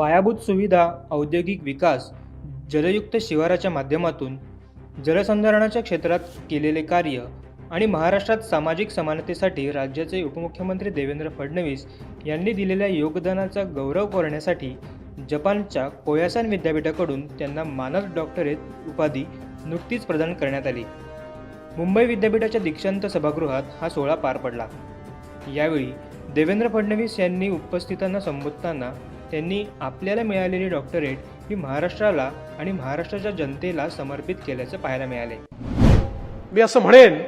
पायाभूत सुविधा औद्योगिक विकास जलयुक्त शिवाराच्या माध्यमातून जलसंधारणाच्या क्षेत्रात केलेले कार्य आणि महाराष्ट्रात सामाजिक समानतेसाठी राज्याचे उपमुख्यमंत्री देवेंद्र फडणवीस यांनी दिलेल्या योगदानाचा गौरव करण्यासाठी जपानच्या कोयासान विद्यापीठाकडून त्यांना मानद डॉक्टरेट उपाधी नुकतीच प्रदान करण्यात आली. मुंबई विद्यापीठाच्या दीक्षांत सभागृहात हा सोहळा पार पडला. यावेळी देवेंद्र फडणवीस यांनी उपस्थितांना संबोधताना त्यांनी आपल्याला मिळालेली डॉक्टरेट ही महाराष्ट्राला आणि महाराष्ट्राच्या जनतेला समर्पित केल्याचं पाहायला मिळाले मी असं म्हणेन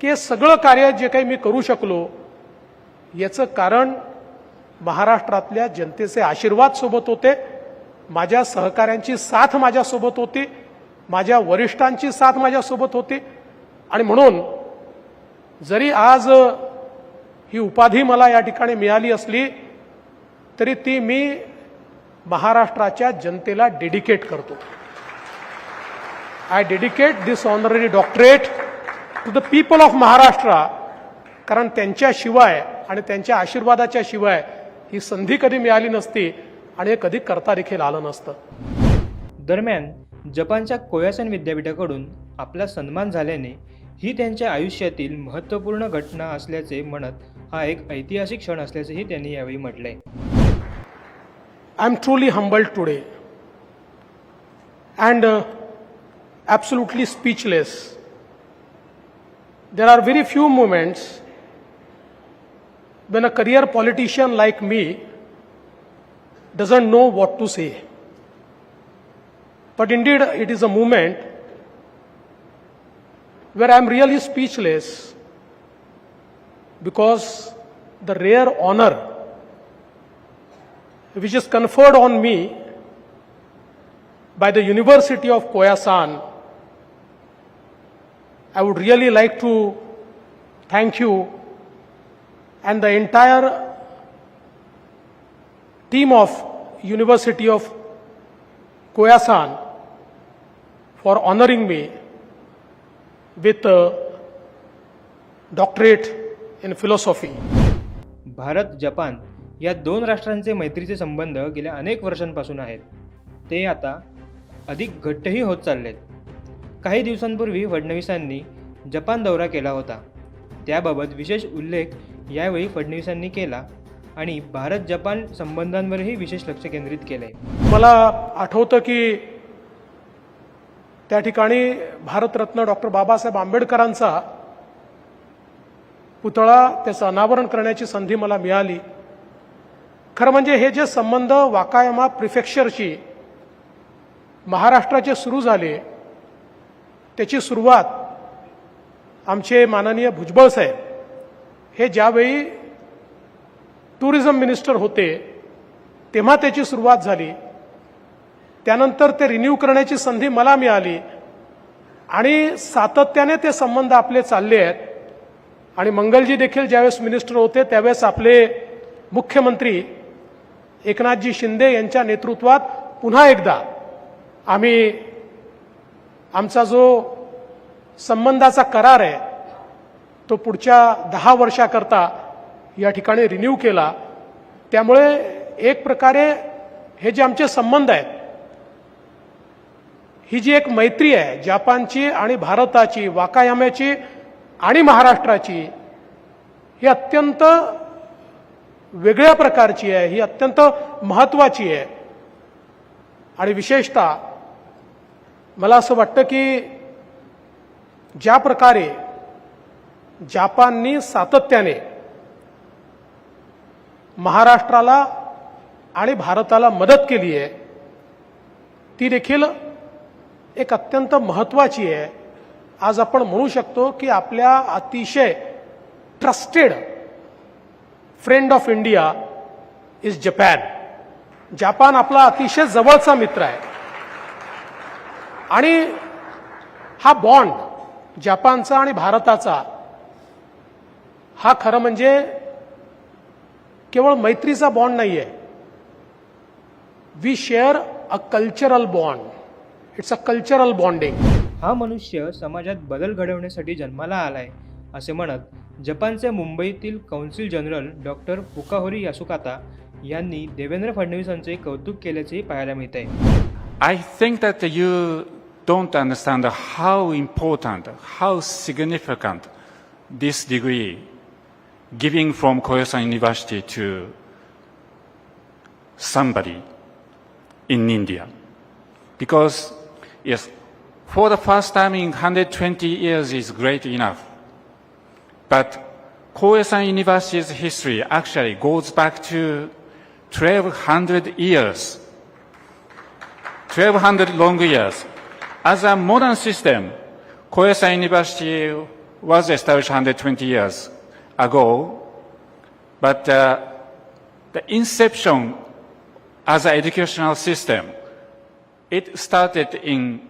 की हे सगळं कार्य जे काही मी करू शकलो याचं कारण महाराष्ट्रातल्या जनतेचे आशीर्वाद सोबत होते माझ्या सहकाऱ्यांची साथ माझ्यासोबत होती माझ्या वरिष्ठांची साथ माझ्यासोबत होती. आणि म्हणून जरी आज ही उपाधी मला या ठिकाणी मिळाली असली तरी ती मी महाराष्ट्राच्या जनतेला डेडिकेट करतो. I dedicate this honorary doctorate to the people of Maharashtra कारण त्यांच्याशिवाय आणि त्यांच्या आशीर्वादाच्या शिवाय ही संधी कधी मिळाली नसती आणि हे कधी करता देखील आलं नसतं. दरम्यान जपानच्या कोयासन विद्यापीठाकडून आपला सन्मान झाल्याने ही त्यांच्या आयुष्यातील महत्त्वपूर्ण घटना असल्याचे म्हणत हा एक ऐतिहासिक क्षण असल्याचेही त्यांनी यावेळी म्हटलंय. I'm truly humbled today and uh, absolutely speechless. There are very few moments when a career politician like me doesn't know what to say. But indeed, it is a moment where I am really speechless because the rare honor which is conferred on me by the University of Koyasan. I would really like to thank you and the entire team of University of Koyasan for honoring me with a doctorate in philosophy. Bharat Japan या दोन राष्ट्रांचे मैत्रीचे संबंध गेल्या अनेक वर्षांपासून आहेत. ते आता अधिक घट्टही होत चाललेत. काही दिवसांपूर्वी फडणवीसांनी जपान दौरा केला होता. त्याबाबत विशेष उल्लेख यावेळी फडणवीसांनी केला आणि भारत जपान संबंधांवरही विशेष लक्ष केंद्रित केले मला आठवतं की त्या ठिकाणी भारतरत्न डॉक्टर बाबासाहेब आंबेडकरांचा पुतळा त्याचं अनावरण करण्याची संधी मला मिळाली. खरं म्हणजे हे जे संबंध वाकायमा प्रिफेक्चरशी महाराष्ट्राचे सुरू झाले त्याची सुरुवात आमचे माननीय भुजबळ साहेब हे ज्यावेळी टुरिझम मिनिस्टर होते तेव्हा त्याची सुरुवात झाली. त्यानंतर ते रिन्यू करण्याची संधी मला मिळाली आणि सातत्याने ते संबंध आपले चालले आहेत. आणि मंगलजी देखील ज्यावेळेस मिनिस्टर होते त्यावेळेस आपले मुख्यमंत्री एकनाथजी शिंदे यांच्या नेतृत्वात पुन्हा एकदा आम्ही आमचा जो संबंधाचा करार आहे तो पुढच्या दहा वर्षाकरता या ठिकाणी रिन्यू केला. त्यामुळे एक प्रकारे हे जे आमचे संबंध आहेत ही जी एक मैत्री आहे जपानची आणि भारताची वाकायाम्याची आणि महाराष्ट्राची ही अत्यंत वेगळ्या प्रकारची आहे ही अत्यंत महत्वाची आहे. आणि विशेषतः मला असं वाटतं की ज्या प्रकारे जापाननी सातत्याने महाराष्ट्राला आणि भारताला मदत केली आहे ती देखील एक अत्यंत महत्वाची आहे. आज आपण म्हणू शकतो की आपल्या अतिशय trusted friend of India is Japan Japan आपला अतिशय जवळचा मित्र आहे. आणि हा बॉन्ड जपानचा आणि भारताचा हा खरं म्हणजे केवळ मैत्रीचा बॉन्ड नाही आहे we share a cultural bond it's a cultural bonding हा मनुष्य समाजात बदल घडवण्यासाठी जन्माला आलाय असे म्हणत जपानचे मुंबईतील council general doctor Fukahori Yasukata यांनी देवेंद्र फडणवीसांचे कौतुक केल्याचे पाहायला मिळत आहे I think that you don't understand how important how significant this degree giving from Koyasan university to somebody in India because yes for the first time in hundred twenty years is great enough But Koyasan University's history actually goes back to 1200 years. 1200 long years. As a modern system, Koyasan University was established 120 years ago, but uh, the inception as an educational system, it started in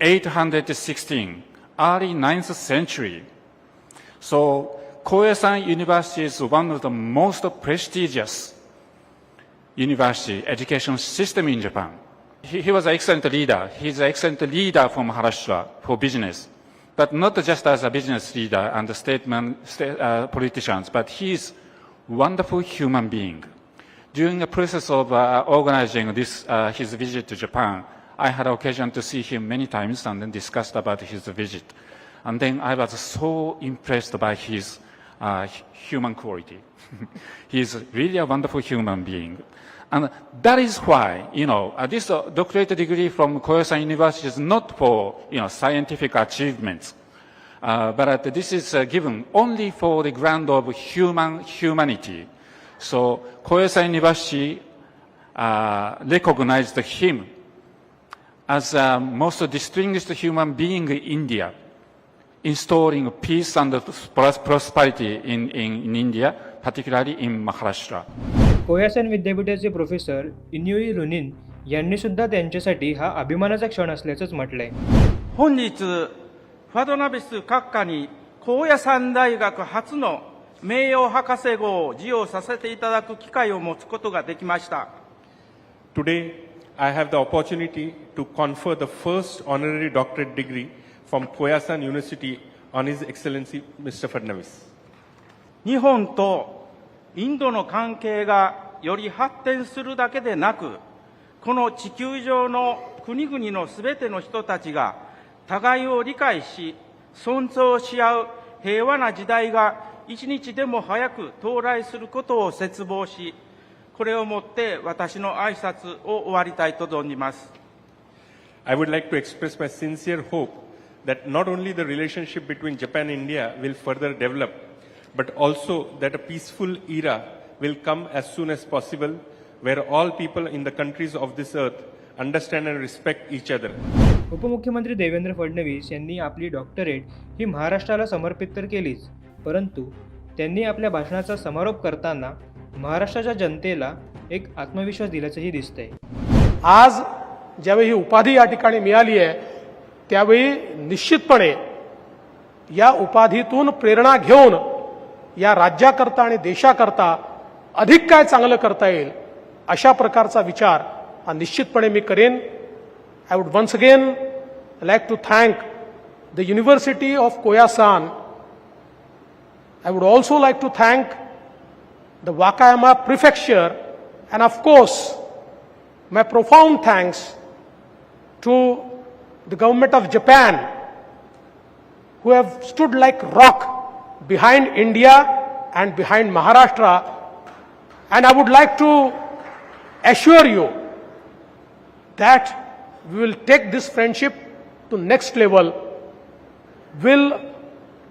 816, early 9th century. So Koyasan University is one of the most prestigious university education system in Japan. He, he was an excellent leader. He's an excellent leader from Maharashtra for business, but not just as a business leader and a statement, sta- uh, politicians, but he's a wonderful human being. During the process of uh, organizing this, uh, his visit to Japan, I had occasion to see him many times and then discussed about his visit. And then I was so impressed by his uh, human quality. He's really a wonderful human being. And that is why, you know, uh, this uh, doctorate degree from Koyasan University is not for, you know, scientific achievements. Uh, but uh, this is uh, given only for the ground of human humanity. So Koyasan University uh, recognized him as the most distinguished human being in India, installing peace and pros- prosperity in, in, in India, particularly in Maharashtra. Koyasan विद्यापीठाचे professor इन्युई रुनिन यांनी सुद्धा त्यांच्यासाठी हा अभिमानाचा क्षण असल्याचंच म्हटलंय 本日ファドナビス閣下に高野山大学初の名誉博士号を授与させていただく機会を持つことができました Today, I have the opportunity to confer the first honorary doctorate degree from Koyasan University on His Excellency Mr. Fadnavis. 日本とインドの関係がより発展するだけでなくこの地球上の国々のすべての人たちが互いを理解し尊重し合う平和な時代が一日でも早く到来することを切望しこれをもって私の挨拶を終わりたいと存じます I would like to express my sincere hope that not only the relationship between Japan and India will further develop, but also that a peaceful era will come as soon as possible where all people in the countries of this earth understand and respect each other. उपमुख्यमंत्री देवेंद्र फडणवीस यांनी आपली doctorate ही महाराष्ट्राला समर्पित तर केलीच परंतु त्यांनी आपल्या भाषणाचा समारोप करताना महाराष्ट्राच्या जनतेला एक आत्मविश्वास दिल्याचंही दिसतंय आज ज्यावेळी ही उपाधी या ठिकाणी मिळाली आहे त्यावेळी निश्चितपणे या उपाधीतून प्रेरणा घेऊन या राज्याकरता आणि देशाकरता अधिक काय चांगलं करता येईल अशा प्रकारचा विचार हा निश्चितपणे मी करेन. I would once again like to thank the university of Koyasan I would also like to thank the Wakayama prefecture and of course my profound thanks to the government of Japan, who have stood like rock behind India and behind Maharashtra. And I would like to assure you that we will take this friendship to next level. Will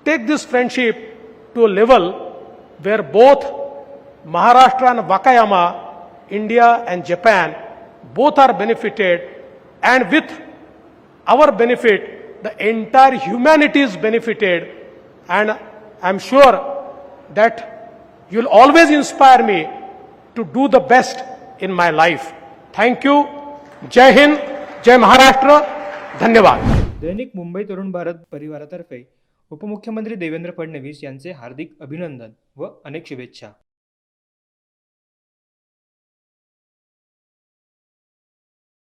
take this friendship to a level where both Maharashtra and Wakayama, India and Japan, both are benefited, and with our benefit, the entire humanity is benefited. And I'm sure that you'll always inspire me to do the best in my life. Thank you. Jai Hind, Jai Maharashtra. धन्यवाद दैनिक मुंबई तरुण भारत परिवारातर्फे उपमुख्यमंत्री देवेंद्र फडणवीस यांचे हार्दिक अभिनंदन व अनेक शुभेच्छा